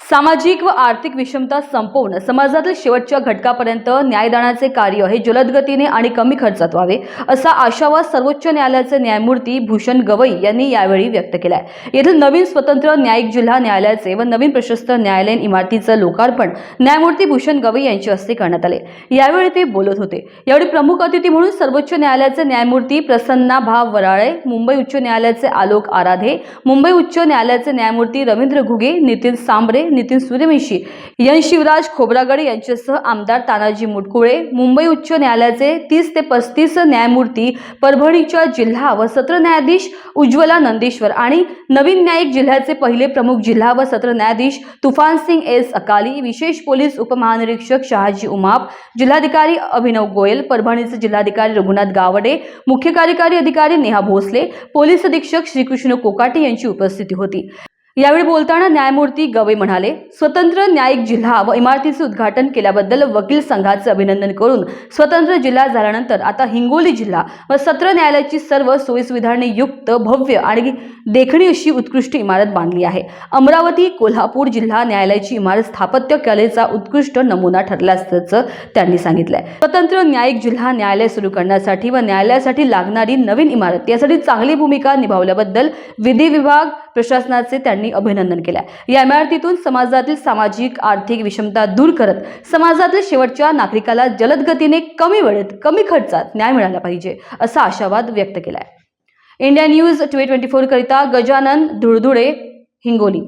सामाजिक व आर्थिक विषमता संपवून समाजातील शेवटच्या घटकापर्यंत न्यायदानाचे कार्य हे जलदगतीने आणि कमी खर्चात व्हावे असा आशावाद सर्वोच्च न्यायालयाचे न्यायमूर्ती भूषण गवई यांनी यावेळी व्यक्त केला आहे येथील नवीन स्वतंत्र न्यायिक जिल्हा न्यायालयाचे व नवीन प्रशस्त न्यायालयीन इमारतीचं लोकार्पण न्यायमूर्ती भूषण गवई यांच्या हस्ते करण्यात आले. यावेळी ते बोलत होते. यावेळी प्रमुख अतिथी म्हणून सर्वोच्च न्यायालयाचे न्यायमूर्ती प्रसन्ना भाव वराळे मुंबई उच्च न्यायालयाचे आलोक आराधे मुंबई उच्च न्यायालयाचे न्यायमूर्ती रवींद्र घुगे नितीन सांबरे नितीन सूर्यवंशी यन शिवराज खोब्रागडे यांच्यासह आमदार तानाजी मुटकुळे मुंबई उच्च न्यायालयाचे तीस ते पस्तीस न्यायमूर्ती परभणीच्या जिल्हा व सत्र न्यायाधीश उज्ज्वला नंदेश्वर आणि नवीन न्यायिक जिल्ह्याचे पहिले प्रमुख जिल्हा व सत्र न्यायाधीश तुफान सिंग एस अकाली विशेष पोलीस उपमहानिरीक्षक शहाजी उमाप जिल्हाधिकारी अभिनव गोयल परभणीचे जिल्हाधिकारी रघुनाथ गावडे मुख्य कार्यकारी अधिकारी नेहा भोसले पोलीस अधीक्षक श्रीकृष्ण कोकाटे यांची उपस्थिती होती. यावेळी बोलताना न्यायमूर्ती गवई म्हणाले स्वतंत्र न्यायिक जिल्हा व इमारतीचे उद्घाटन केल्याबद्दल वकील संघाचे अभिनंदन करून स्वतंत्र जिल्हा झाल्यानंतर आता हिंगोली जिल्हा व सत्र न्यायालयाची सर्व सोयीसुविधांनी युक्त भव्य आणि देखणी अशी उत्कृष्ट इमारत बांधली आहे. अमरावती कोल्हापूर जिल्हा न्यायालयाची इमारत स्थापत्य कलेचा उत्कृष्ट नमुना ठरला असल्याचं त्यांनी सांगितलंय. स्वतंत्र न्यायिक जिल्हा न्यायालय सुरू करण्यासाठी व न्यायालयासाठी लागणारी नवीन इमारत यासाठी चांगली भूमिका निभावल्याबद्दल विधी विभाग प्रशासनाचे त्यांनी अभिनंदन केलं. या इमारतीतून समाजातील सामाजिक आर्थिक विषमता दूर करत समाजातील शेवटच्या नागरिकाला जलद गतीने कमी वेळेत कमी खर्चात न्याय मिळाला पाहिजे असा आशावाद व्यक्त केलाय. इंडिया न्यूज ट्वे ट्वेंटी फोर करिता गजानन धुळधुळे हिंगोली.